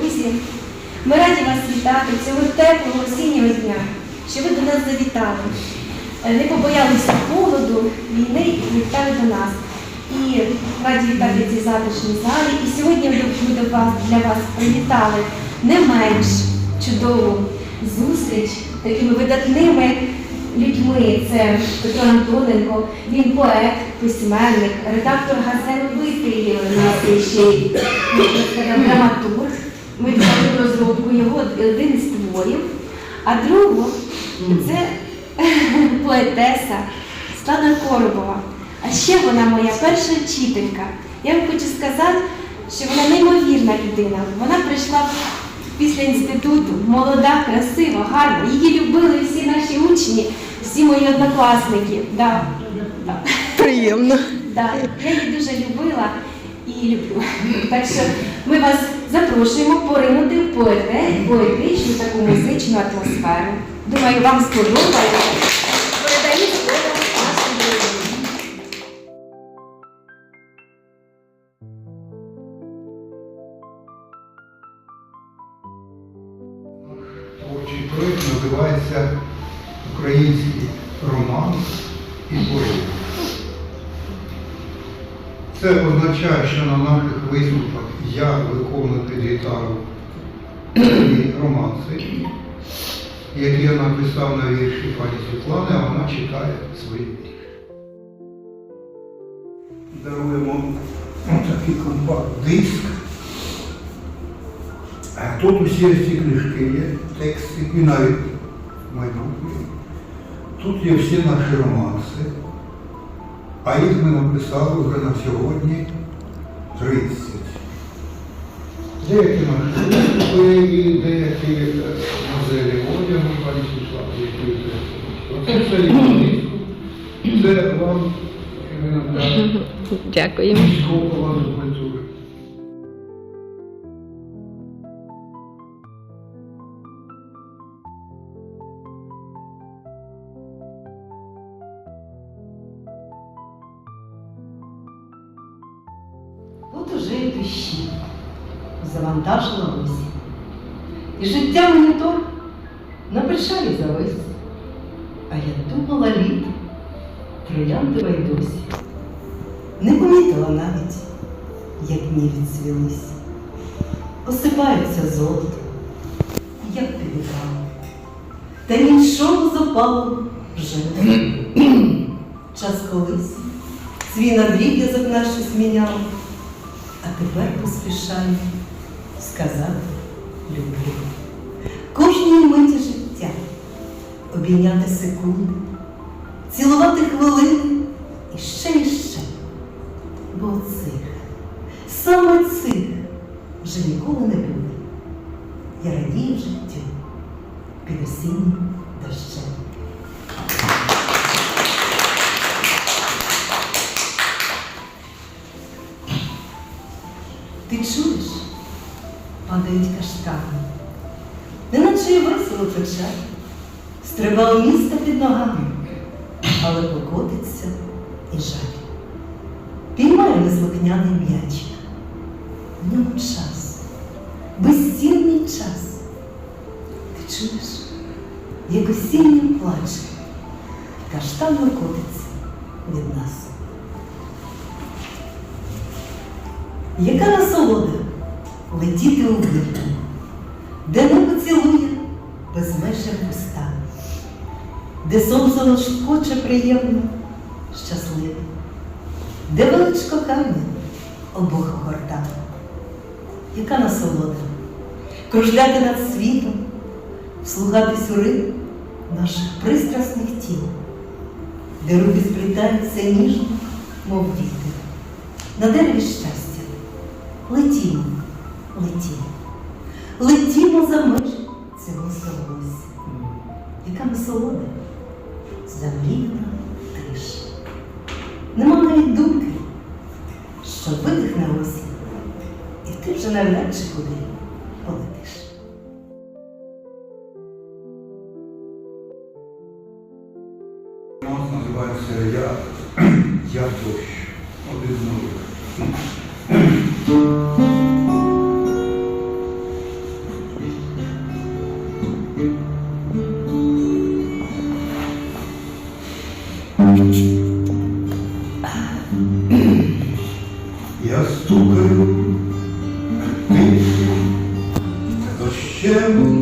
Друзі, ми раді вас вітати цього теплого осіннього дня, що ви до нас завітали. Не побоялися холоду, війни і завітали до нас. І раді вітати в цій затишній залі. І сьогодні ми до вас, для вас привітали не менш чудову зустріч такими видатними людьми. Це Петро Антоненко, він поет, письменник, редактор газети «Вистрілів» ще й драматург. Ми взяли розробку його один із творів, а другу це поетеса Слана Коробова. А ще вона моя перша вчителька. Я вам хочу сказати, що вона неймовірна людина. Вона прийшла після інституту, молода, красива, гарна. Її любили всі наші учні, всі мої однокласники. Да. Приємно. Да, я її дуже любила і люблю. Так що ми вас запрошуємо поринути в поетичну таку музичну атмосферу. Думаю, вам сподобається. Це означає, що на наших виступах я виконую під гітару романси, які я написав на вірші пані Світлани, а вона читає свої вірші. Даруємо такий компакт-диск. Тут усі ці книжки є, тексти і навіть майбутнє. Тут є всі наші романси, а їх ми написали вже на сьогодні 30. Деякі наші виступи і деякі е, одягу, пані Світлана, які це Оце все є. Це вам Дякуємо. Монітор на печалі завис. А я думала літо, трояндова й досі. Не помітила навіть, як дні відцвілись. Осипаються золото, як підіграло. Та нічого запалу вже Час колись свій надріб'язок наш зміняв, а тепер поспішаю сказати люблю. Кожній миті життя обійняти секунди, цілувати хвилини і ще і ще. Бо цих, саме цих вже ніколи не буде. Я радію життю під осіннім дощем. Ти чуєш? Падають каштани. Неначе й весело печаль. Стрибав місто під ногами, але покотиться і жаль. Піймає неслухняний м'ячик. В ньому час, безцінний час. Ти чуєш, як осіннім плаче, каштан викотиться від нас. Яка насолода летіти у вир, де сонце лоскоче приємно, щасливо, де величко камінь обох огорта. Яка насолода кружляти над світом, слухатись у ритм наших пристрасних тіл, де руки сплітаються ніжно, мов діти, на дереві щастя. Летімо, летімо, летімо за межі цього солосся. Яка насолода, замріяна тиша. Нема навіть думки, що видихне осінь, і ти вже навряд куди полетиш. Роман називається Я, Я дощ. Один з chão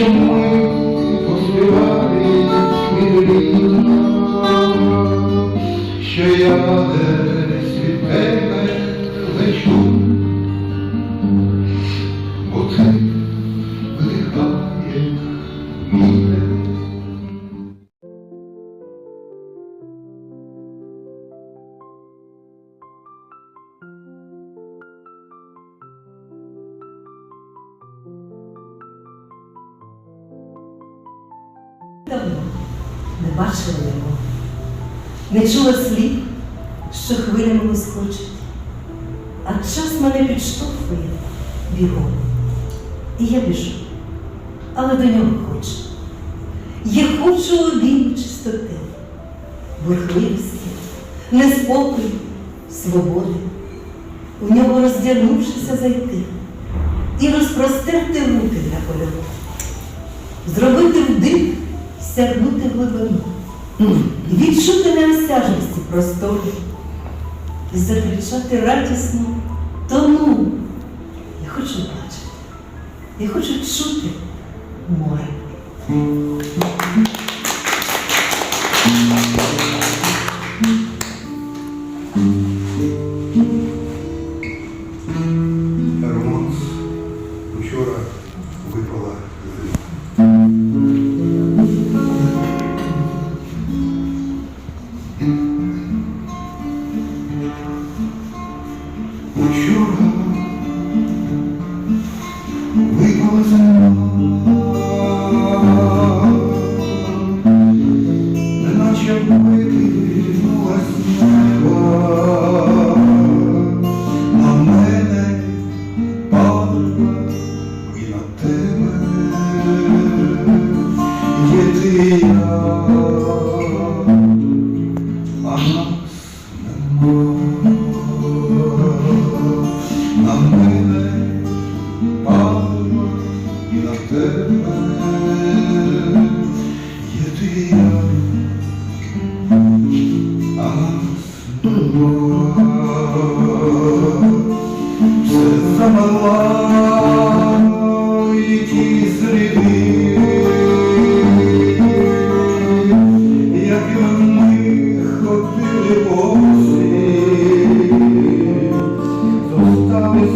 you чула слід, що хвилями вискочить, а час мене підштовхує бігом. І я біжу, але до нього хочу. Я хочу обійму чистоти, бурхливості, неспокою, свободи, в нього роздягнувшися зайти і розпростерти руки для польову, зробити вдих, сягнути глибину. Ну, відчути неосяжності простору і закричати радісно тому. Я хочу бачити, я хочу чути море.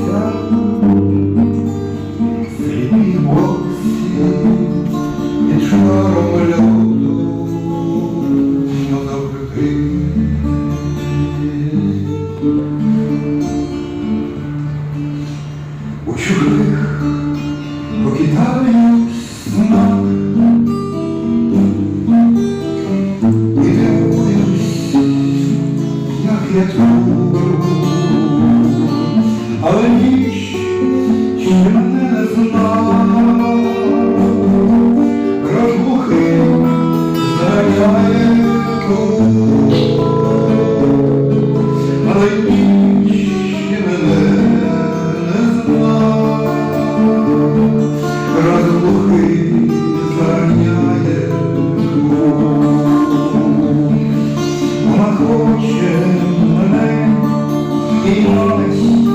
Come хоче мене і молись.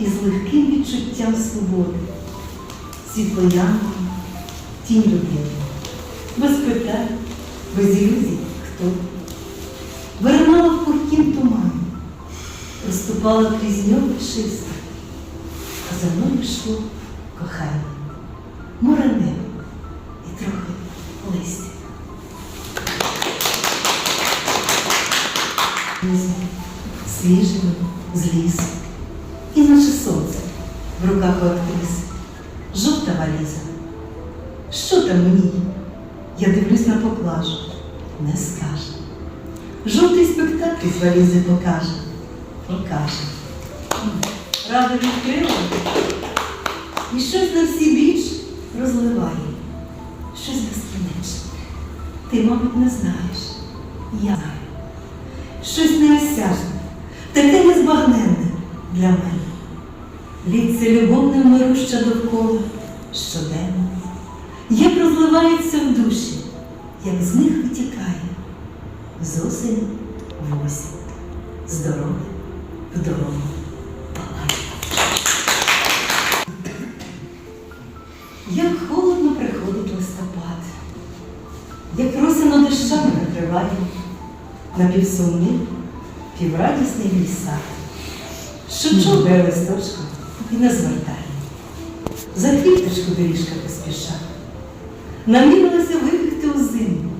Із легким відчуттям свободи, світло янгола, тінь людини, без питань, без ілюзій, хто. Виринала в пухкім тумані, проступала крізь нього чисто а за мною йшло кохання, море неба і трохи. Листя. Свіжими з лісу, спектакль покаже, покаже. Рада відкрила і щось на всі біч розливає, щось безкінечне. Ти, мабуть, не знаєш. Я знаю. Щось неосяжне, таке незбагненне для мене. Літься любовним мируща довкола щоденно, як розливається в душі, як з них намірилася вибігти у зиму,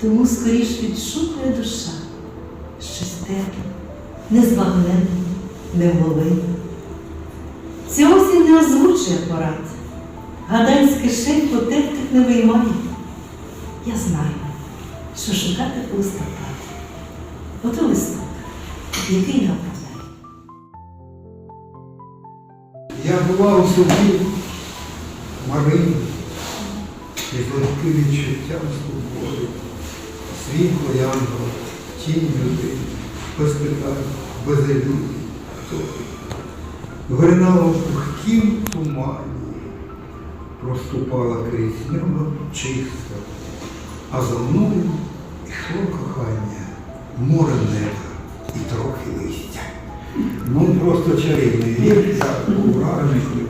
тому скоріш відшукує душа, щось тепле, незбагненне, невголине. Ця осінь не озвучує порад, гадань з кишень потертих не виймає. Я знаю, що шукати у. Ото листок, який не оправдає. Я була у собі Марині із легким відчуттям свободи, світло янгола, тінь людини, без питань, без ілюзій. Хто ти? В пухкім тумані, проступала крізь нього чисто, а за мною йшло кохання, море неба і трохи листя. Ну, просто чарівний вірш, я був вражений, коли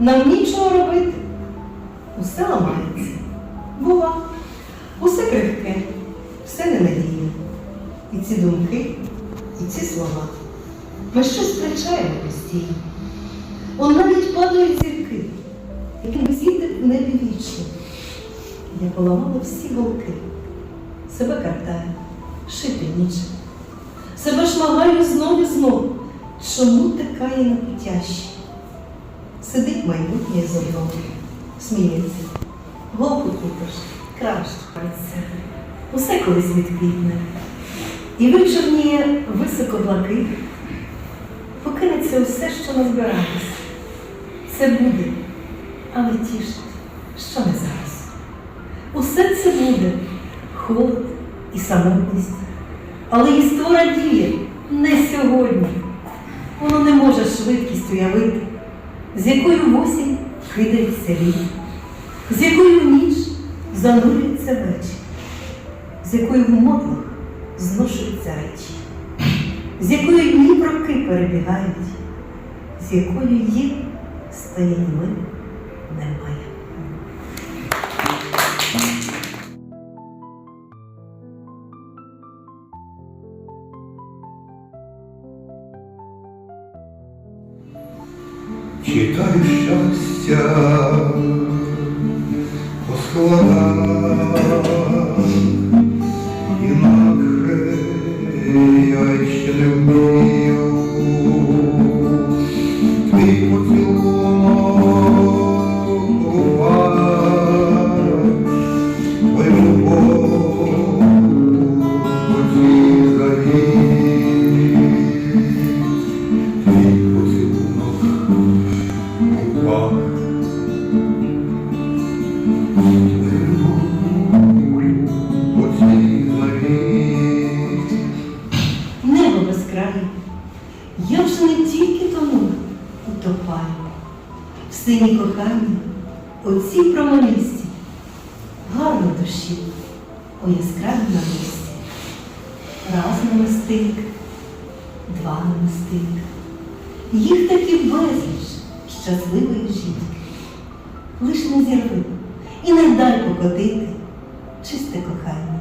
Нам нічого робити. Усе ламається. Бува. Усе крихке, все ненадійне. І ці думки, і ці слова. Ми щось втрачаємо постійно. Он навіть падають зірки, якими світить в небі вічно. Я поламала всі голки, себе картаю, шити нічим. Себе шмагаю знов і знов. Чому така є напутяща? Сидить майбутнє зо мною, сміється. Голку купиш, краще. Усе колись відквітне. І вичорніє високо блакит. Покинеться усе, що назбиралось. Це буде, але тішить, що не зараз. Усе це буде, холод і самотність. Але іствора діє не сьогодні. Воно не може швидкість уявити, з якою осінь кидається літ, з якою ніч занурюється вечір, з якою в модлах зношуються речі, з якою дні роки перебігають, з якою Читаю щастя по складах, інакше я ще не вмію. Яскравій намисті. Раз намистик, два намистик. Їх таки безліч щасливої жінки. Лиш не зірви і не дай покотити чисте кохання,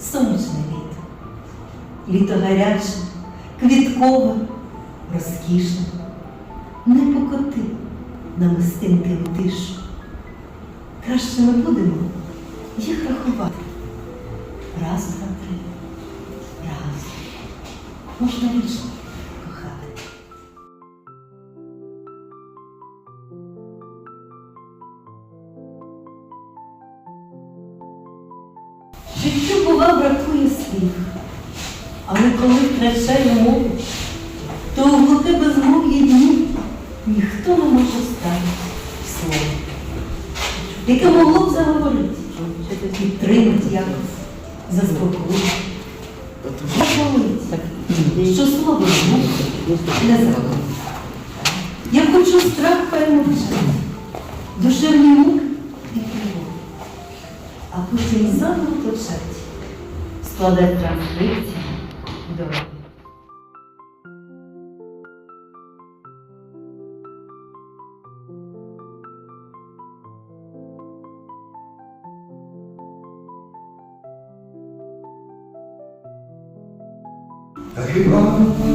сонячне літо. Літо гаряче, квіткове, розкішне. Не покоти намистинки в тишу. Краще ми будемо їх рахувати. Раз, два, три. Раз. Можна вічно кохати. Життю бува бракує слів, але коли втрачає мову, то у глухе безмов'я дні ніхто не може ставити слово, яке могло б заговорити, підтримати якось, заспокоїти. Я що слово звук не заговорить. Я хочу страх перемовчати, душевні муки і тривоги а потім заново почать складати транскрипцію дороги. Та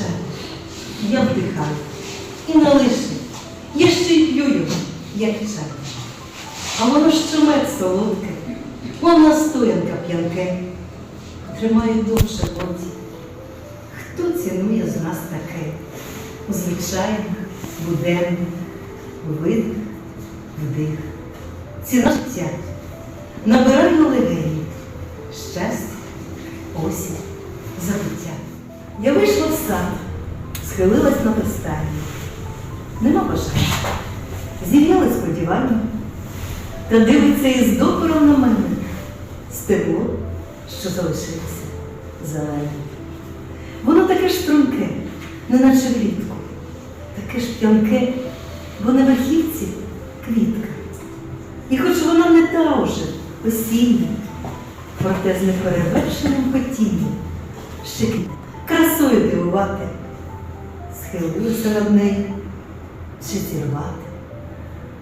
Набираю, я вдихаю. І не лише, я ще й п'ю його, як чай. А воно чумець солодке, мов настоянка п'янке, тримає довше в роті. Хто цінує з нас таке? Звичайно, буденно, видих, вдих. Ціна життя, набираю легені, щастя, осінь, забуття. Я вийшла в сад, схилилась на пристані. Нема бажання. Зів'яли сподівання, та дивиться із докором на мене стебло, що залишилося зелене. Воно таке ж струнке, неначе влітку, таке ж п'янке, бо на верхівці квітка. І хоч вона не та уже осіння, проте з неперевершеним хотінням ще квітне, красою дивувати, схилилася над нею чи зірвати,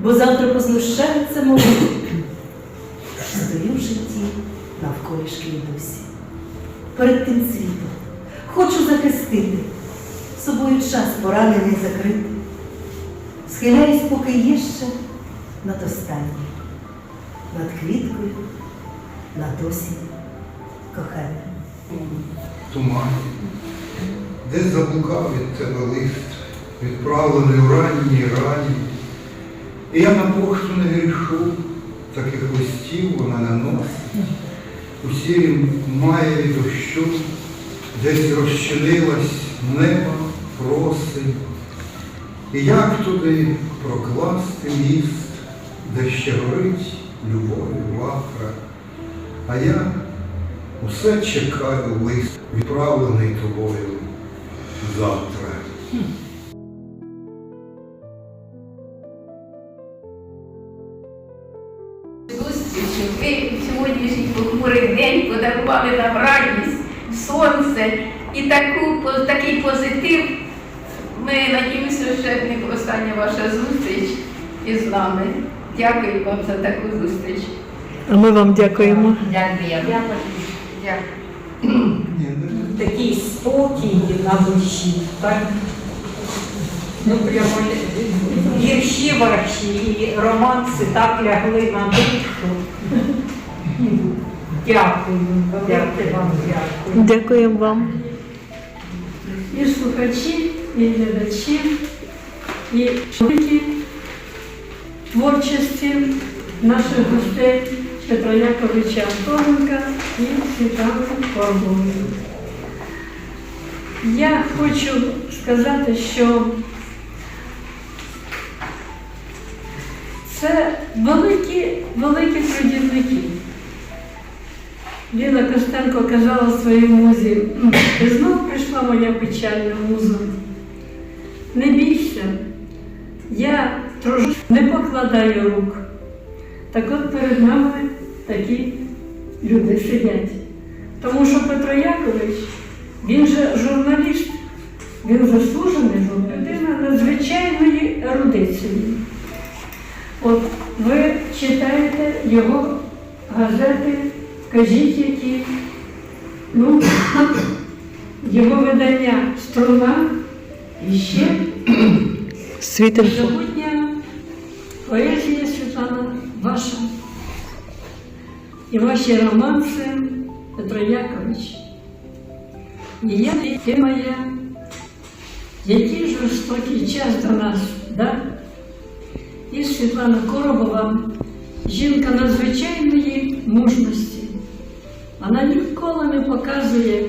бо завтра познущаються молоді. Стою в житті навколішки дусі. Перед тим світом хочу захистити, собою час поранений закрити. Схиляюсь, поки є ще над останнім, над квіткою, над осінь кохання. тумані, де заблукав від тебе лист, відправлений у ранній рані. І я на пошту не грішу, таких листів вона не носить. У сірім маєві дощу, десь розчинилась небо, просить. І як туди прокласти міст, де ще горить любові вахра, а я Усе чекаю лист, відправлений тобою завтра. Ви сьогоднішній похмурий день подарували нам радість, сонце і таку, такий позитив. Ми надіємося, що не остання ваша зустріч із нами. Дякую вам за таку зустріч. А ми вам дякуємо. Дякую. Дякую. Такий спокій на душі, так? Ну, прямо вірші ваші і романси так лягли на душу. Дякую, велике вам дякую. Дякуємо вам. і слухачі, і глядачі, і чоловіки творчості наших гостей Петра Яковича Антоненка і Світлани Корбової. Я хочу сказати, що це великі, великі трудівники. Ліна Костенко казала своїй музі, і знов прийшла моя печальна муза. Не бійся, я тружу, не покладаю рук. Так от перед нами такі люди сидять. Тому що Петро Якович, він же журналіст, він заслужений журналіст, людина надзвичайної ерудиції. От ви читаєте його газети, кажіть, які ну, його видання струна і ще забутня поезія Світлана ваша. І ваші романси Петро Якович. І я і ти моя, який жорстокий час до нас, да? І Світлана Коробова, жінка надзвичайної мужності. Вона ніколи не показує,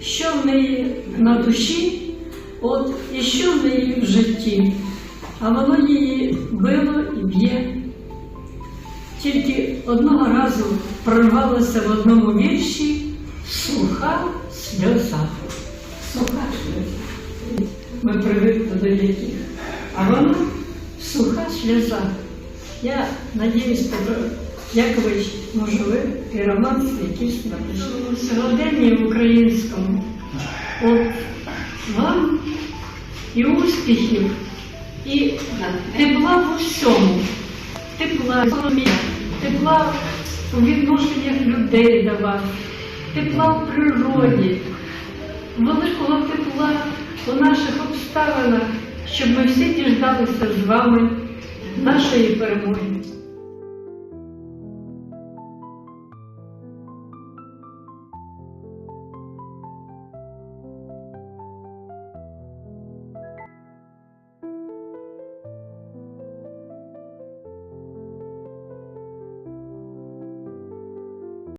що в неї на душі, от, і що в неї в житті. А воно її било і б'є. Тільки одного разу прорвалося в одному вірші суха сльоза. Суха сльоза. Ми привикли до яких. А вона суха сльоза. Я надіюсь, може ви і роман якийсь напишете. У сьогоденні українському. От вам і успіхів, і тепла в усьому. Тепла, тепла у відношеннях людей до вас, тепла в природі, великого тепла у наших обставинах, щоб ми всі діждалися з вами нашої перемоги.